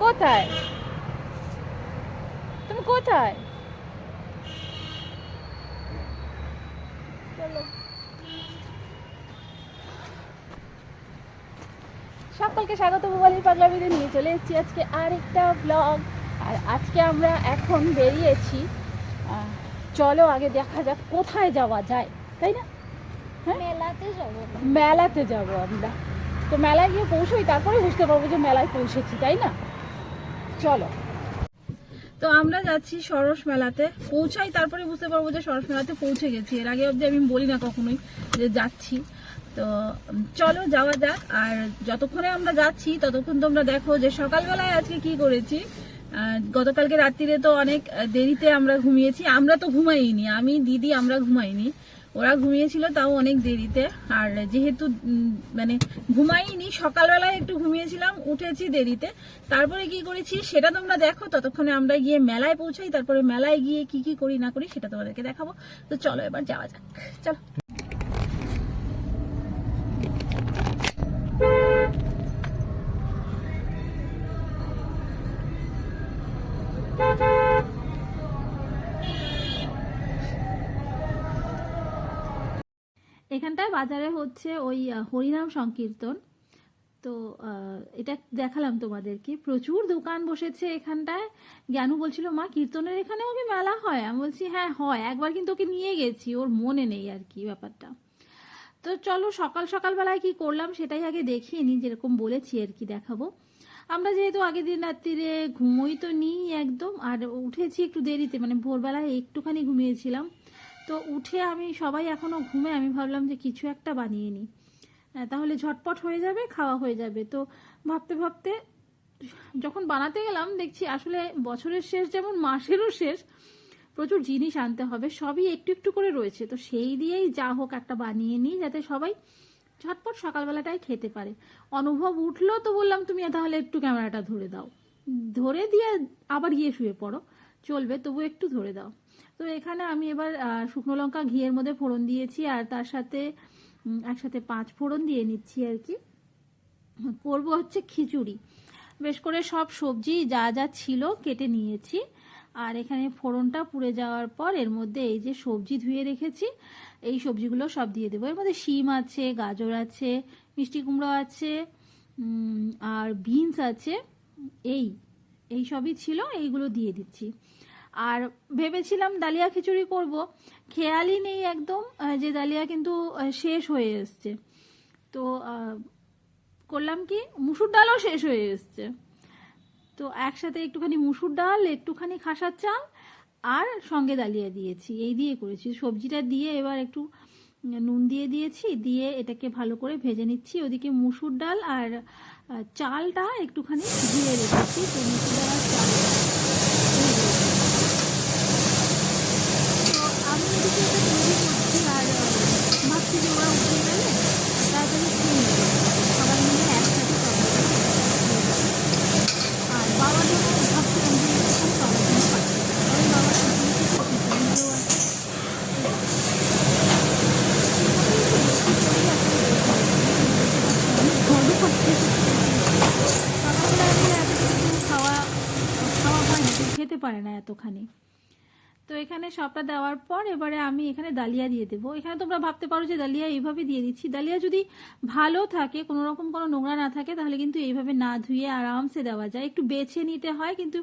কোথায়? তুমি কোথায়? চলো। সকলকে স্বাগত মোবাইলের পাগলামিতে নিয়ে চলে এসেছি আজকে আরেকটা ব্লগ আর আজকে আমরা এখন বেরিয়েছি। চলো আগে দেখা যাক কোথায় যাওয়া যায় তাই না? হ্যাঁ? মেলাতে যাব। মেলাতে যাব আমরা। তো মেলায় গিয়ে পৌঁছোই তারপরে বুঝতে পারব যে মেলায় পৌঁছেছি তাই না? চলো। তো আমরা যাচ্ছি সরস মেলাতে। পৌঁছাই, তারপরে বুঝতে পারব যে সরস মেলাতে পৌঁছে গেছি। এর আগে অবধি আমি বলি না কখনোই যে যাচ্ছি। তো চলো যাওয়া যাক। আর যতক্ষণে আমরা যাচ্ছি, ততক্ষণ তোমরা দেখো যে সকালবেলায় আজকে কি করেছি। গতকালকে রাত্রিরে তো অনেক দেরিতে আমরা ঘুমিয়েছি। আমরা তো ঘুমাইনি। আমি, দিদি, আমরা ঘুমাইনি। ওরা ঘুমিয়েছিল তাও অনেক দেরিতে। আর যেহেতু মানে ঘুমাইনি, সকালবেলায় একটু ঘুমিয়েছিলাম, উঠেছি দেরিতে। তারপরে কি করেছি সেটা তোমরা দেখো, ততক্ষণে আমরা গিয়ে মেলায় পৌঁছাই, তারপরে মেলায় গিয়ে কি কি করি না করি সেটা তোমাদেরকে দেখাবো। তো চলো এবার যাওয়া যাক, চলো। এখানটায় বাজারে হচ্ছে ওই হরিনাম সংকীর্তন। তো এটা দেখালাম তোমাদেরকে। প্রচুর দোকান বসেছে এখানটায়। জ্ঞানু বলছিল, মা, কীর্তনের এখানেও কি মেলা হয়? আমি বলছি হ্যাঁ হয়। একবার কিন্তু ওকে নিয়ে গেছি। ওর মনে নেই আর কি ব্যাপারটা। তো চলো, সকাল সকালবেলায় কি করলাম সেটাই আগে দেখিয়ে নিই, যেরকম বলেছি আর কি দেখাবো। আমরা যেহেতু আগের দিন রাত্রিরে ঘুমোই তো নিই একদম, আর উঠেছি একটু দেরিতে। মানে ভোরবেলায় একটুখানি ঘুমিয়েছিলাম। তো উঠে আমি, সবাই এখনও ঘুমে, আমি ভাবলাম যে কিছু একটা বানিয়ে নিই। তাহলে ঝটপট হয়ে যাবে, খাওয়া হয়ে যাবে। তো ভাবতে ভাবতে যখন বানাতে গেলাম, দেখছি আসলে বছরের শেষ, যেমন মাসেরও শেষ, প্রচুর জিনিস আনতে হবে, সবই একটু একটু করে রয়েছে। তো সেই দিয়েই যা হোক একটা বানিয়ে নিই, যাতে সবাই ঝটপট সকালবেলাটাই খেতে পারে। অনুভব উঠল তো বললাম, তুমি তাহলে একটু ক্যামেরাটা ধরে দাও। ধরে দিয়ে আবার গিয়ে শুয়ে পড়ো। চলবে তবু একটু ধরে দাও। তো এখানে আমি এবার শুকনো লঙ্কা ঘিয়ের মধ্যে ফোড়ন দিয়েছি, আর তার সাথে একসাথে পাঁচ ফোড়ন দিয়ে নিচ্ছি আর কি। করব হচ্ছে খিচুড়ি। বেশ করে সব সবজি যা যা ছিল কেটে নিয়েছি, আর এখানে ফোড়নটা পুড়ে যাওয়ার পর এর মধ্যে এই যে সবজি ধুয়ে রেখেছি, এই সবজিগুলো সব দিয়ে দেবো। এর মধ্যে শিম আছে, গাজর আছে, মিষ্টি কুমড়ো আছে আর বিনস আছে, এই এই সবই ছিল, এইগুলো দিয়ে দিচ্ছি। আর ভেবেছিলাম ডালিয়া খিচুড়ি করব, খেয়ালই নেই একদম যে ডালিয়া কিন্তু শেষ হয়ে এসছে। তো করলাম কি, মুসুর ডালও শেষ হয়ে এসছে। তো একসাথে একটুখানি মুসুর ডাল, একটুখানি খাসার চাল, আর সঙ্গে ডালিয়া দিয়েছি। এই দিয়ে করেছি। সবজিটা দিয়ে এবার একটু নুন দিয়ে দিয়েছি, দিয়ে এটাকে ভালো করে ভেজে নিচ্ছি। ওদিকে মুসুর ডাল আর চালটা একটুখানি ধুয়ে রেখেছি। তো মুসুর ডাল আর চালটা ধুয়ে রেখেছি। তো আমি এদিকে এটা তৈরি করছি আর আহ, ভাবছি যে ওরা উঠে গেলে তাড়াতাড়ি খেয়ে নেবে সবাই মিলে একসাথে তরকারিটা খেয়ে নেবে। আর বাবার জন্য ভাবছিলাম যে এরকম সবার জন্য পাচ্ছি কারণ বাবার খিচুড়ি খেতে ভীষণ ভালোবাসে খাওয়া খাওয়া হয় না কেউ খেতে পারে না এতখানি তো এখানে সবটা দেওয়ার পর এবারে আমি এখানে ডালিয়া দিয়ে দেবো। এখানে তোমরা ভাবতে পারো যে ডালিয়া এইভাবে দিয়ে দিচ্ছি। ডালিয়া যদি ভালো থাকে কোনো রকম কোনো নোংরা না থাকে, তাহলে কিন্তু এইভাবে না ধুয়ে আরামসে দেওয়া যায়। একটু বেছে নিতে হয়, কিন্তু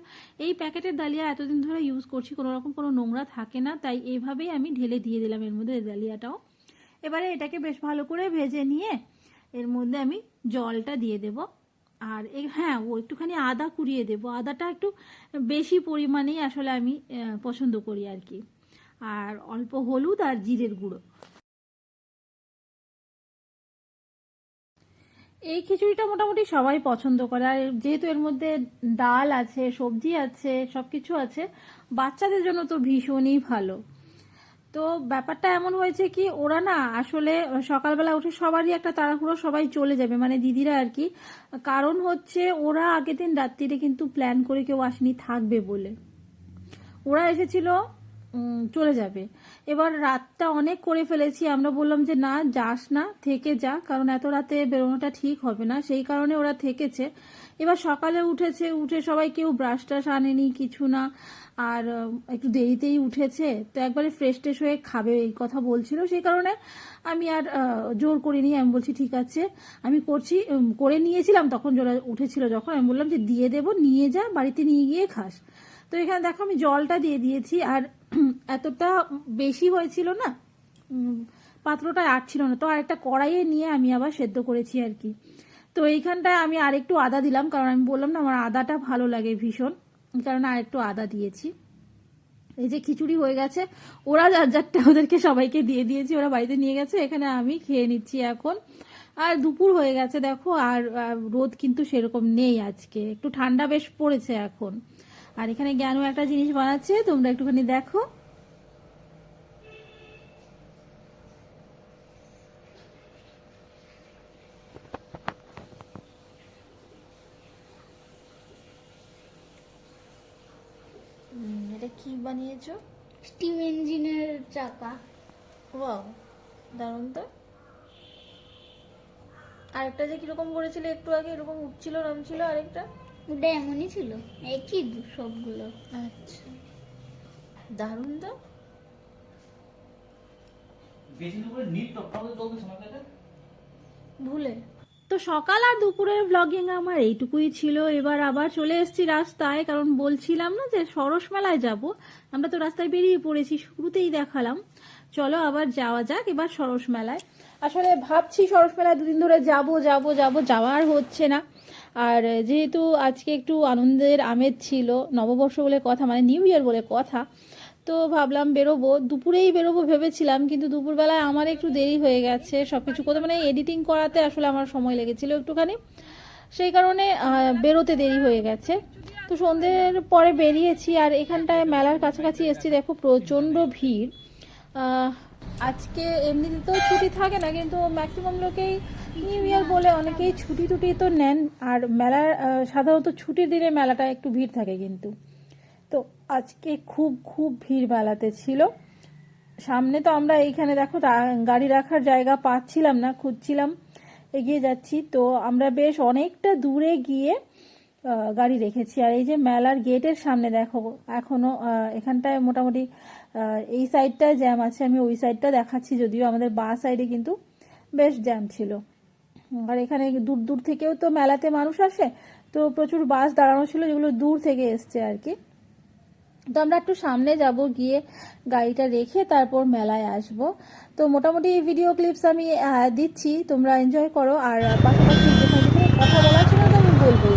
এই প্যাকেটের ডালিয়া এতদিন ধরে ইউজ করছি কোনো রকম কোনো নোংরা থাকে না, তাই এইভাবেই আমি ঢেলে দিয়ে দিলাম এর মধ্যে ডালিয়াটাও। এবারে এটাকে বেশ ভালো করে ভেজে নিয়ে এর মধ্যে আমি জলটা দিয়ে দেব। আর হ্যাঁ ও একটুখানি আদা কুড়িয়ে দেব। আদাটা একটু বেশি পরিমাণেই আসলে আমি পছন্দ করি আর কি। আর অল্প হলুদ আর জিরের গুঁড়ো। এই খিচুড়িটা মোটামুটি সবাই পছন্দ করে। আর যেহেতু এর মধ্যে ডাল আছে, সবজি আছে সব কিছু আছে, বাচ্চাদের জন্য তো ভীষণই ভালো। তো ব্যাপারটা এমন হয়েছে কি, ওরা না আসলে সকালবেলা উঠে সবারই একটা তাড়াহুড়ো, সবাই চলে যাবে মানে দিদিরা আর কি। কারণ হচ্ছে ওরা আগের দিন রাত্রিরে কিন্তু প্ল্যান করে কেউ আসেনি, থাকবে বলে। ওরা এসেছিল চলে যাবে। এবার রাতটা অনেক করে ফেলেছি, আমরা বললাম যে না, যাস না, থেকে যা, কারণ এত রাতে বেরোনোটা ঠিক হবে না। সেই কারণে ওরা থেকেছে। এবার সকালে উঠেছে, উঠে সবাই কেউ ব্রাশ টাশ আনেনি, কিছু না। আর একটু দেরিতেই উঠেছে। তো একবারে ফ্রেশ ট্রেশ হয়ে খাবে, এই কথা বলছিল। সেই কারণে আমি আর জোর করিনি। আমি বলছি, ঠিক আছে। আমি করছি করে নিয়েছিলাম। তখন জোরা উঠেছিল যখন। আমি বললাম যে, দিয়ে দেবো, নিয়ে যা, বাড়িতে নিয়ে গিয়ে খাস। তো এখানে দেখো, আমি জলটা দিয়ে দিয়েছি। আর এতটা বেশি হয়েছিল না পাত্রটা আটছিল না। তো আরেকটা কড়াইয়ে নিয়ে আমি আবার সেদ্ধ করেছি আর কি। তো এইখানটায় আমি আরেকটু আদা দিলাম, কারণ আমি বললাম না আমার আদাটা ভালো লাগে ভীষণ। কারণে আরেকটু আদা দিয়েছি। এই যে খিচুড়ি হয়ে গেছে, ওরা যার যারটা ওদেরকে সবাইকে দিয়ে দিয়েছি, ওরা বাড়িতে নিয়ে গেছে, এখানে আমি খেয়ে নিচ্ছি এখন। আর দুপুর হয়ে গেছে, দেখো, আর আর রোদ কিন্তু সেরকম নেই আজকে। একটু ঠান্ডা বেশ পড়েছে এখন। আর এখানে জ্ঞানও একটা জিনিস বানাচ্ছে, তোমরা একটুখানি দেখো। এটা কি বানিয়েছো? স্টিম ইঞ্জিনের চাকা। ওয়াও দারুণ তো। আরেকটা যে কীরকম করেছিলে একটু আগে এরকম উঠছিল নামছিল আরেকটা? ওটা এমনই ছিল একই দু- সবগুলো। আচ্ছা দারুণ তো। বেশি করে নীল টপটা চলবে সময়টা ভুলে। তো সকাল আর দুপুরের ব্লগিং আমার এইটুকুই ছিল। এবার আবার চলে এসেছি রাস্তায়, কারণ বলছিলাম না যে সরস মেলায় যাব। আমরা তো রাস্তায় বেরিয়ে পড়েছি, শুরুতেই দেখালাম। চলো আবার যাওয়া যাক এবার সরস মেলায়। আসলে ভাবছি সরস মেলায় দুদিন ধরে যাব যাব যাব, যাওয়ার হচ্ছে না। আর যেহেতু আজকে একটু আনন্দের আমেজ ছিল, নববর্ষ বলে কথা মানে নিউ ইয়ার বলে কথা তো ভাবলাম বেরোবো। দুপুরেই বেরোবো ভেবেছিলাম, কিন্তু দুপুরবেলায় আমার একটু দেরি হয়ে গেছে সব কিছু করতে। মানে এডিটিং করাতে আসলে আমার সময় লেগেছিল একটুখানি। সেই কারণে বেরোতে দেরি হয়ে গেছে। তো সন্ধ্যের পরে বেরিয়েছি আর এখানটায় মেলার কাছাকাছি এসেছি। দেখো প্রচণ্ড ভিড়। আজকে এমনিতে তো ছুটি থাকে না, কিন্তু ম্যাক্সিমাম লোকেই নিউ ইয়ার বলে অনেকেই ছুটি টুটি তো নেন। আর মেলার সাধারণত ছুটির দিনে মেলাটা একটু ভিড় থাকে কিন্তু। আজকে খুব খুব ভিড় মেলাতে ছিল। সামনে তো আমরা এইখানে দেখো গাড়ি রাখার জায়গা পাচ্ছিলাম না, খুঁজছিলাম, এগিয়ে যাচ্ছি। তো আমরা বেশ অনেকটা দূরে গিয়ে গাড়ি রেখেছি। আর এই যে মেলার গেটের সামনে দেখো, এখনও এখানটায় মোটামুটি এই সাইডটায় জ্যাম আছে, আমি ওই সাইডটা দেখাচ্ছি যদিও, আমাদের বা সাইডে কিন্তু বেশ জ্যাম ছিল। আর এখানে দূর দূর থেকেও তো মেলাতে মানুষ আসে, তো প্রচুর বাস দাঁড়ানো ছিল, যেগুলো দূর থেকে এসছে আর কি। তো আমরা একটু সামনে যাব, গিয়ে গাড়িটা রেখে তারপর মেলায় আসব। তো মোটামুটি এই ভিডিও ক্লিপস আমি দিচ্ছি, তোমরা এনজয় করো। আর পাশাপাশি যেখানে যেখানে কথা বলার ছিল, তো আমি বলবোই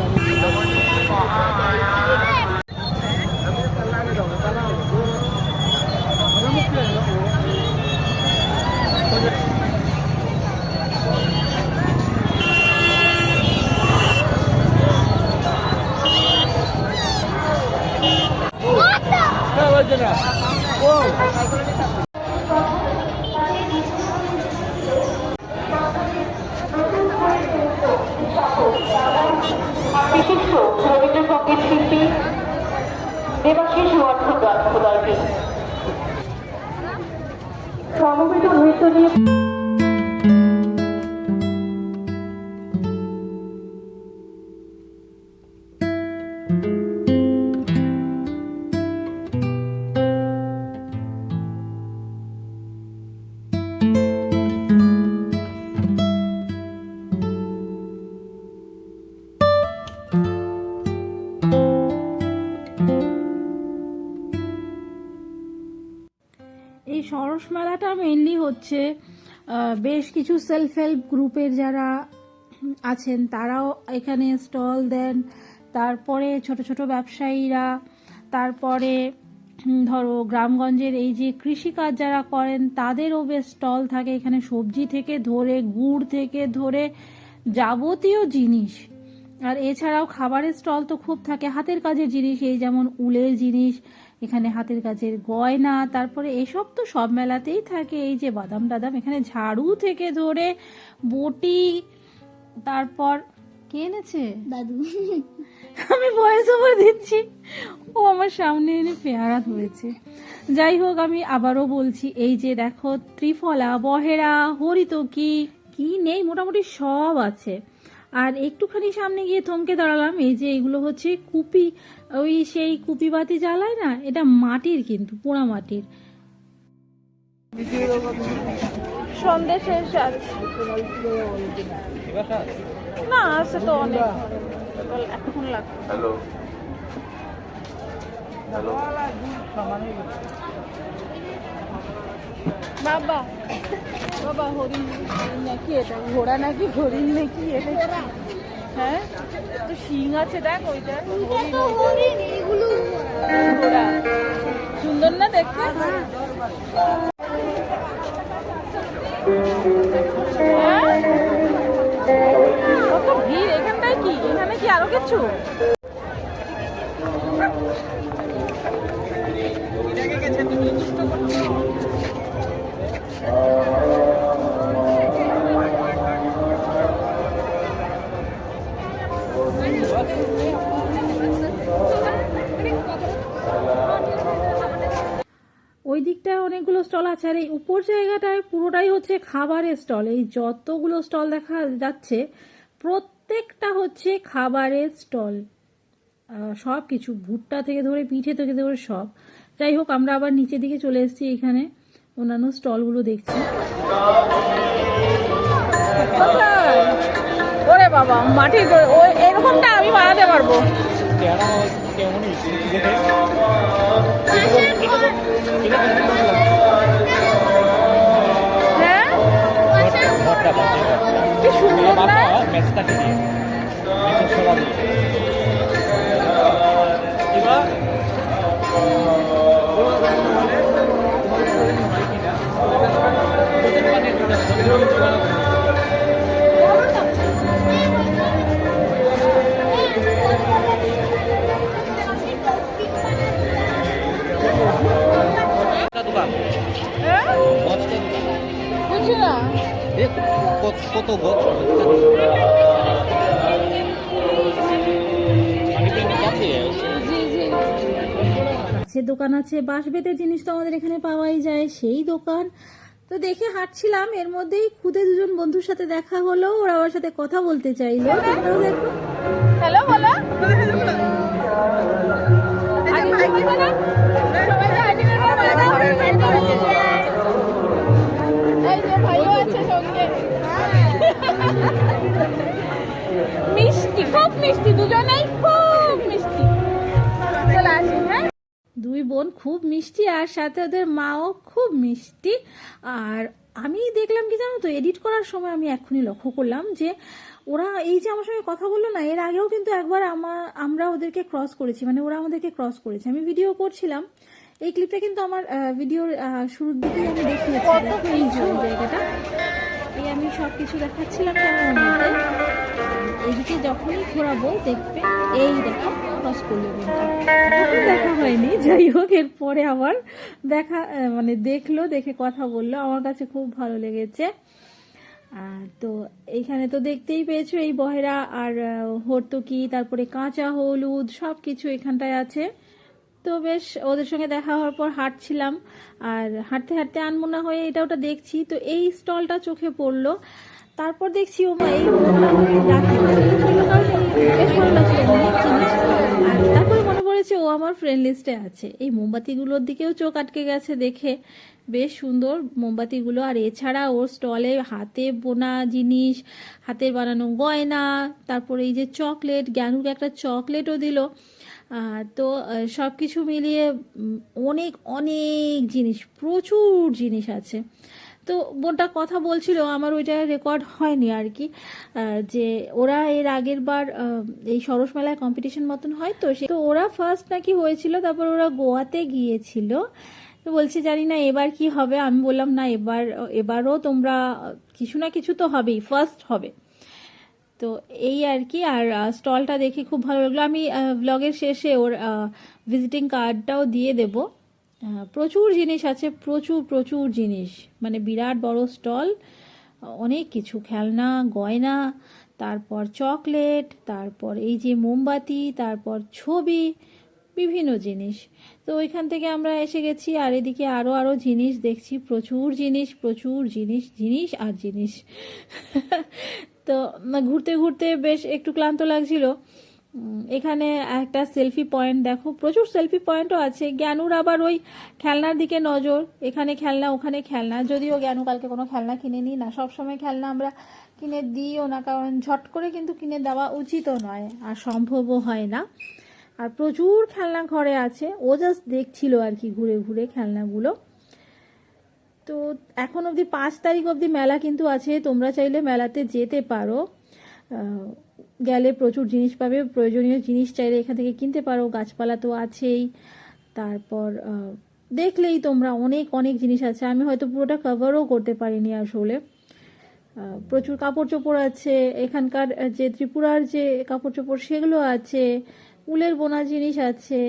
মেলাটা মেনলি হচ্ছে বেশ কিছু সেলফ হেল্প গ্রুপের যারা আছেন, তারাও এখানে স্টল দেন। তারপরে ছোট ছোট ব্যবসায়ীরা, তারপরে ধরো গ্রামগঞ্জের এই যে কৃষিকাজ যারা করেন, তাদেরও বেশ স্টল থাকে। এখানে সবজি থেকে ধরে, গুড় থেকে ধরে যাবতীয় জিনিস আর এছাড়াও খাবারের স্টল তো খুব থাকে। হাতের কাজের জিনিস এই যেমন উলের জিনিস এখানে হাতের কাজের গয়না তারপরে এসব তো সব মেলাতেই থাকে। এই যে বাদাম টাদাম এখানে ঝাড়ু থেকে ধরে বটি তারপর কে এনেছে? দাদু। আমি ভয়েস ওভার দিচ্ছি। ও আমার সামনে এনে পেয়ারা ধরেছে। যাই হোক আমি আবারও বলছি এই যে দেখো ত্রিফলা বহেরা হরিতকি কি নেই মোটামুটি সব আছে। আর একটুখানি সামনে গিয়ে থমকে দাঁড়ালাম এই যে এগুলো হচ্ছে কুপি ওই সেই কুপি বাতি জ্বালায় না এটা মাটির কিন্তু পোড়া মাটির। সন্দেশ শেষ না আছে তো অনেক। এখন লাগবে। হ্যালো। হ্যালো। বাবা। বাবা হরিণ নাকি এটা? ঘোড়া নাকি? হরিণ নাকি এটা? হ্যাঁ? তো শিং আছে দেখ ওইটা। ঘোড়া। সুন্দর না দেখতে? হ্যাঁ? কত ভিড় এখানটায় কি? এখানে কি আরও কিছু? আছে আর এই উপর জায়গাটায় পুরোটাই হচ্ছে খাবারের স্টল। এই যতগুলো স্টল দেখা যাচ্ছে, প্রত্যেকটা হচ্ছে খাবারের স্টল। সব কিছু ভুট্টা থেকে ধরে, পিঠে থেকে ধরে সব। যাই হোক, আমরা আবার নিচের দিকে চলে এসেছি, এখানে অন্যান্য স্টলগুলো দেখছি। ওরে বাবা, মাটির এরকমটা আমি বানাতে পারব। হ্যাঁ কি সুন্দর না? দোকান হ্যাঁ গছটা দোকান বুঝছি না কত গছ গাছের দোকান আছে বাঁশ বেতের জিনিস তো আমাদের এখানে পাওয়াই যায় সেই দোকান। তো দেখে হাঁটছিলাম এর মধ্যেই খুদে দুজন বন্ধুর সাথে দেখা হলো ওরা আমার সাথে কথা বলতে চাইলো। তোমরাও দেখো। হ্যালো বলো। দুই বোন খুব মিষ্টি আর সাথে ওদের মাও খুব মিষ্টি। আর আমি দেখলাম কি জানো তো এডিট করার সময় আমি এক্ষুনি লক্ষ্য করলাম যে ওরা এই যে আমার সঙ্গে কথা বলল না, এর আগেও কিন্তু একবার আমরা ওদেরকে ক্রস করেছি মানে ওরা আমাদেরকে ক্রস করেছে। আমি ভিডিও করছিলাম এই ক্লিপটা কিন্তু আমার ভিডিওর শুরুর দিকেই আমি দেখিয়েছি। এই জায়গাটা। এই আমি সব কিছু দেখাচ্ছিলাম ক্যামেরার এদিকে যখনই ঘোরাবো, দেখবে এই দেখো ক্রস করল কিন্তু। দেখা হয়নি, যাই হোক, এরপরে আবার দেখা মানে দেখল, দেখে কথা বলল। আমার কাছে খুব ভালো লেগেছে। তো এইখানে তো দেখতেই পেয়েছ, এই বহেরা আর হর্তুকি, তারপরে কাঁচা হলুদ সব কিছু এখানটায় আছে। তো বেশ ওদের সঙ্গে দেখা হওয়ার পর হাঁটছিলাম। আর হাঁটতে হাঁটতে আনমোনা হয়ে এটা ওটা দেখছি। তো এই স্টলটা চোখে পড়ল। তারপর দেখছি ও মা এই তারপরে মনে পড়েছে, ও আমার ফ্রেন্ড লিস্টে আছে। এই মোমবাতিগুলোর দিকেও চোখ আটকে গেছে দেখে। বেশ সুন্দর মোমবাতিগুলো। আর এছাড়া ওর স্টলে হাতে বোনা জিনিস, হাতের বানানো গয়না, তারপরে এই যে চকলেট জ্ঞানুকে একটা চকলেটও দিল। তো সব কিছু মিলিয়ে অনেক অনেক জিনিস, প্রচুর জিনিস আছে। তো, বোনটা কথা বলছিল, আমার ওইটা রেকর্ড হয়নি আর কি যে ওরা এর আগের বার এই সরস মেলায় কম্পিটিশন মতন হয় তো, সে- তো ওরা ফার্স্ট নাকি হয়েছিল, তারপর ওরা গোয়াতে গিয়েছিল। তো বলছে, জানি না, এবার কি হবে? আমি বললাম, না, এবার, এবারও তোমরা, কিছু না কিছু তো হবেই ফার্স্ট হবে। তো এই আর কি, আর স্টলটা দেখে খুব ভালো লাগল। আমি ব্লগের শেষে ওর ভিজিটিং কার্ডটাও দিয়ে দেব। প্রচুর জিনিস আছে, প্রচুর প্রচুর জিনিস। মানে বিরাট বড় স্টল, অনেক কিছু। খেলনা, গয়না, তারপর চকলেট, তারপর এই যে মোমবাতি, তারপর ছবি, বিভিন্ন জিনিস। তো ওইখান থেকে আমরা এসে গেছি, আর এদিকে আরও আরও জিনিস দেখছি। প্রচুর জিনিস প্রচুর জিনিস জিনিস আর জিনিস। তো ঘুরতে ঘুরতে বেশ একটু ক্লান্ত লাগছিল। এখানে একটা সেলফি পয়েন্ট দেখো, প্রচুর সেলফি পয়েন্টও আছে। জ্ঞানুর আবার ওই খেলনার দিকে নজর, এখানে খেলনা, ওখানে খেলনা। যদিও জ্ঞানু কালকে কোনো খেলনা কিনে নিই না সবসময় খেলনা আমরা কিনে দিইও না, কারণ ঝট করে কিন্তু কিনে দেওয়া উচিতও নয়, আর সম্ভবও হয় না। আর প্রচুর খেলনা ঘরে আছে, ও জাস্ট দেখছিল আর কি ঘুরে ঘুরে খেলনাগুলো। তো এখন অবধি পাঁচ তারিখ অবধি মেলা কিন্তু আছে। তোমরা চাইলে মেলাতে যেতে পারো। গেলে প্রচুর জিনিস পাবে। প্রয়োজনীয় জিনিস চাইলে এখান থেকে কিনতে পারো। গাছপালা তো আছেই। তারপর দেখলেই তোমরা অনেক অনেক জিনিস আছে। আমি হয়তো পুরোটা কভারও করতে পারিনি আসলে। প্রচুর কাপড় চোপড় আছে। এখানকার যে ত্রিপুরার যে কাপড় চোপড় সেগুলো আছে। উলের বোনা জিনিস আছে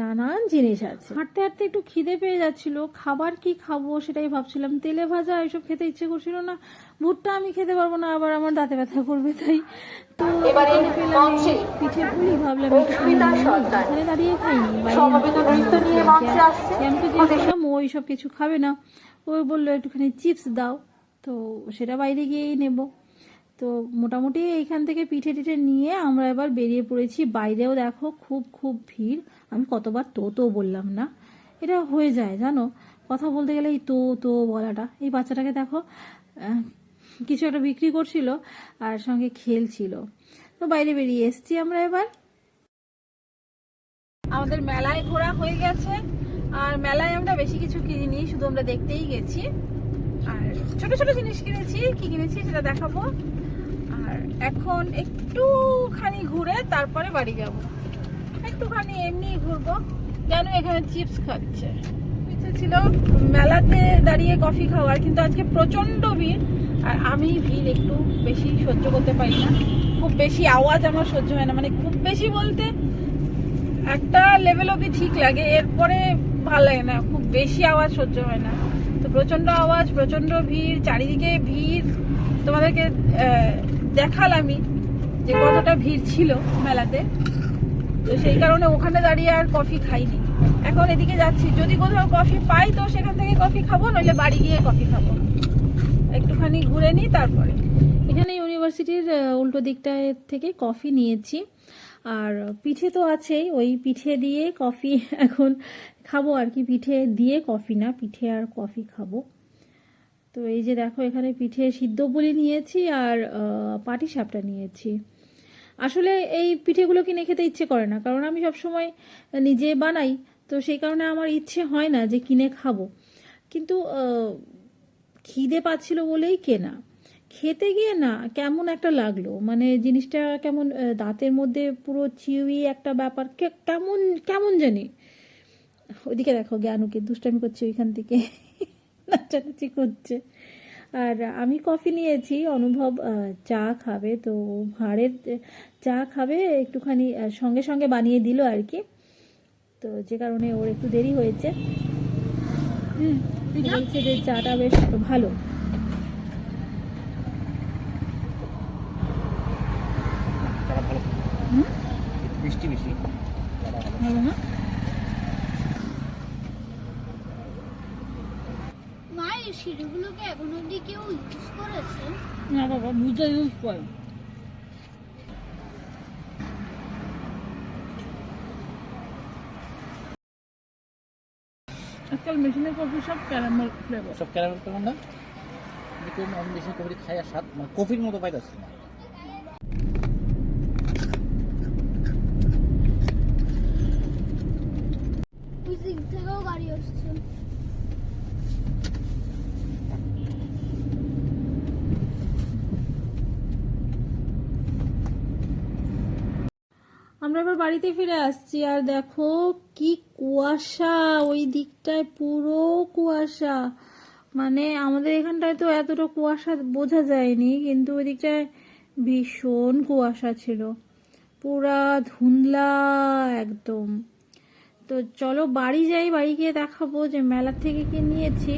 নানান জিনিস আছে। হাঁটতে হাঁটতে একটু খিদে পেয়ে যাচ্ছিল খাবার কি খাব সেটাই ভাবছিলাম। তেলে ভাজা এসব খেতে ইচ্ছে করছিল না ভুট্টা আমি খেতে পারব না আবার আমার দাঁতে ব্যথা করবে তাই তো পেলাম পিঠে পুলি ভাবলাম। এখানে দাঁড়িয়ে খাইনি নিয়ে মঞ্চে জিজ্ঞেস ও এইসব কিছু খাবে না। ও বলল একটুখানি চিপস দাও। তো সেটা বাইরে গিয়েই নেব। তো মোটামুটি এইখান থেকে পিঠে টিঠে নিয়ে আমরা এবার বেরিয়ে পড়েছি। বাইরেও দেখো খুব খুব ভিড়। আমি কতবার তো তো বললাম না। এটা হয়ে যায়, জানো? কথা বলতে গেলে এই তো তো বলাটা। এই বাচ্চাটাকে দেখো কিছু একটা বিক্রি করছিল আর সঙ্গে খেলছিল। তো বাইরে বেরিয়ে এসছি আমরা এবার। আমাদের মেলায় ঘোরা হয়ে গেছে। আর মেলায় আমরা বেশি কিছু কিনিনি, শুধু আমরা দেখতেই গেছি। আর ছোট ছোট জিনিস কিনেছি। কি কিনেছি সেটা দেখাবো। এখন একটুখানি ঘুরে তারপরে বাড়ি যাব। একটুখানি এমনি ঘুরবো। কেন এখানে চিপস খাচ্ছে। ইচ্ছে ছিল মেলাতে দাঁড়িয়ে কফি খাওয়ার, কিন্তু আজকে প্রচণ্ড ভিড়। আর আমি ভিড় একটু বেশি সহ্য করতে পারি না। খুব বেশি আওয়াজ আমার সহ্য হয় না। মানে খুব বেশি বলতে একটা লেভেল অবধি ঠিক লাগে, এরপরে ভালো লাগে না। খুব বেশি আওয়াজ সহ্য হয় না। তো প্রচণ্ড আওয়াজ প্রচণ্ড ভিড়, চারিদিকে ভিড়। তোমাদেরকে দেখালামই যে কতটা ভিড় ছিল মেলাতে। তো সেই কারণে ওখানে দাঁড়িয়ে আর কফি খাইনি। এখন এদিকে যাচ্ছি। যদি কোথাও কফি পাই তো সেখান থেকে কফি খাব, নইলে বাড়ি গিয়ে কফি খাব। একটুখানি ঘুরে নিই, তারপরে। এখানে ইউনিভার্সিটির উল্টো দিকটায় থেকে কফি নিয়েছি। আর পিঠে তো আছেই, ওই পিঠে দিয়ে কফি এখন খাব আর কি। পিঠে দিয়ে কফি না, পিঠে আর কফি খাব। তো এই যে দেখো, এখানে পিঠে সিদ্ধ পুলি নিয়েছি আর পাটি সাপটা নিয়েছি। আসলে এই পিঠেগুলো কিনে খেতে ইচ্ছে করে না, কারণ আমি সবসময় নিজে বানাই, তো সেই কারণে আমার ইচ্ছে হয় না যে কিনে খাব। কিন্তু খিদে পাচ্ছিল বলেই কেনা। খেতে গিয়ে না, কেমন একটা লাগল। মানে জিনিসটা কেমন দাঁতের মধ্যে পুরো চিউই একটা ব্যাপার কেমন কেমন জানি। ওইদিকে দেখো জ্ঞানুকে দুষ্টামি করছে ওইখান থেকে। নাচানাচি করছে। আর আমি কফি নিয়েছি অনুভব চা খাবে তো ভাঁড়ের চা খাবে একটুখানি সঙ্গে সঙ্গে বানিয়ে দিল আর কি। তো যে কারণে ওর একটু দেরি হয়েছে। হুম বলছে যে চাটা বেশ ভালো। মিষ্টি মিষ্টি ভালো না মা এই সিঁড়িগুলোকে এখন অব্দি কেউ ইউজ করেছে? না বাবা বুঝে ইউজ করে। আজকাল মেশিনের কফি সব ক্যারামেল ফ্লেভার সব ক্যারামেল ফ্লেভার না? আমি বেশি কফি খাই আর স্বাদ মানে কফির মতো পাইতেছে না ওই দিক থেকেও গাড়ি আসছে আমরা এবার বাড়িতে ফিরে আসছি, আর দেখো কি কুয়াশা, ওই দিকটায় পুরো কুয়াশা। মানে আমাদের এখানটায় তো এতটা কুয়াশা বোঝা যায়নি, কিন্তু ওই দিকটায় ভীষণ কুয়াশা ছিল। পুরা ধুন্দলা একদম। তো চলো বাড়ি যাই, বাড়ি গিয়ে দেখাবো যে মেলা থেকে কি নিয়েছি।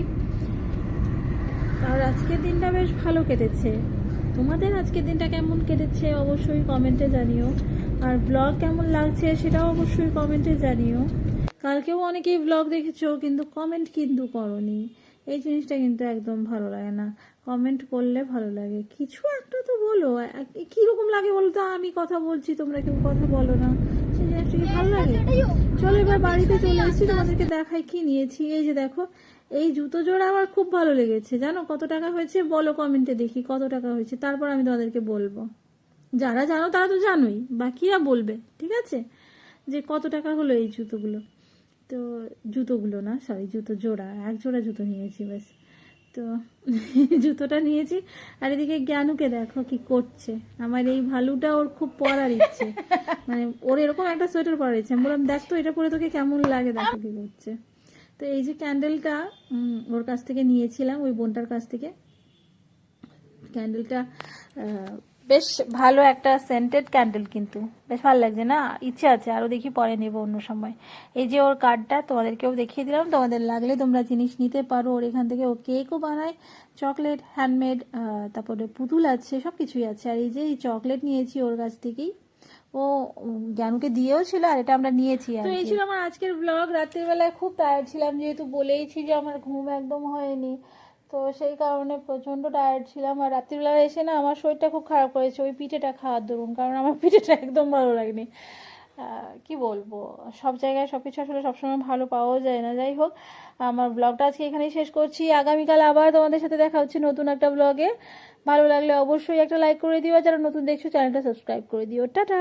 আর আজকের দিনটা বেশ ভালো কেটেছে। তোমাদের আজকের দিনটা কেমন কেটেছে অবশ্যই কমেন্টে জানিও। আর ব্লগ কেমন লাগছে সেটাও অবশ্যই কমেন্টে জানিও। কালকেও অনেকেই ব্লগ দেখেছ কিন্তু কমেন্ট কিন্তু করনি। এই জিনিসটা কিন্তু একদম ভালো লাগে না। কমেন্ট করলে ভালো লাগে। কিছু একটা তো বলো। কীরকম লাগে বলো তো? আমি কথা বলছি তোমরা কেউ কথা বলো না। সেই জিনিসটা কি ভালো লাগে? চলো এবার বাড়িতে চলে এসেছি তোমাদেরকে দেখাই কি নিয়েছি। এই যে দেখো এই জুতো জোড়া আমার খুব ভালো লেগেছে। জানো কত টাকা হয়েছে? বলো কমেন্টে দেখি কত টাকা হয়েছে। তারপর আমি তোমাদেরকে বলব। যারা জানো তারা তো জানোই, বাকিরা বলবে, ঠিক আছে? যে কত টাকা হলো এই জুতোগুলো? তো জুতোগুলো না সরি জুতো জোড়া, এক জোড়া জুতো নিয়েছি ব্যাস। তো জুতোটা নিয়েছি। আর এদিকে জ্ঞানুকে দেখো কি করছে। আমার এই ভালুটা ওর খুব পরার ইচ্ছে। মানে ওর এরকম একটা সোয়েটার পরার ইচ্ছে। আমি বললাম, দেখ তো, এটা পরে তোকে কেমন লাগে, দেখো কি করছে। তো এই যে ক্যান্ডেলটা ওর কাছ থেকে নিয়েছিলাম, ওই বোনটার কাছ থেকে। ক্যান্ডেলটা বেশ ভালো একটা সেন্টেড ক্যান্ডেল কিন্তু। বেশ ভালো লাগছে না? ইচ্ছে আছে, আরও দেখি পরে নেব অন্য সময়। এই যে ওর কার্ডটা তোমাদেরকেও দেখিয়ে দিলাম। তোমাদের লাগলে তোমরা জিনিস নিতে পারো। ওর এখান থেকে ও কেকও বানায়। চকলেট হ্যান্ডমেড তারপরে পুতুল আছে সব কিছুই আছে। আর এই যে এই চকলেট নিয়েছি ওর কাছ থেকেই। ও জ্ঞানকে দিয়েও ছিল আর এটা আমরা নিয়েছি তো এই ছিল আমার আজকের ব্লগ রাতের বেলায় খুব টায়ার্ড ছিলাম যেহেতু বলেইছি যে আমার ঘুম একদম হয়নি। তো সেই কারণে প্রচণ্ড টায়ার্ড ছিলাম আর রাত্রিবেলা এসে না আমার শরীরটা খুব খারাপ করেছে ওই পিঠেটা খাওয়ার দরুন কারণ আমার পিঠেটা একদম ভালো লাগেনি। কি বলব? সব জায়গায় সব কিছু আসলে সবসময় ভালো পাওয়াও যায় না। যাই হোক আমার ব্লগটা আজকে এখানেই শেষ করছি। আগামীকাল আবার তোমাদের সাথে দেখা হচ্ছে নতুন একটা ব্লগে ভালো লাগলে অবশ্যই একটা লাইক করে দিও যারা নতুন দেখছ চ্যানেলটা সাবস্ক্রাইব করে দিও। টাটা!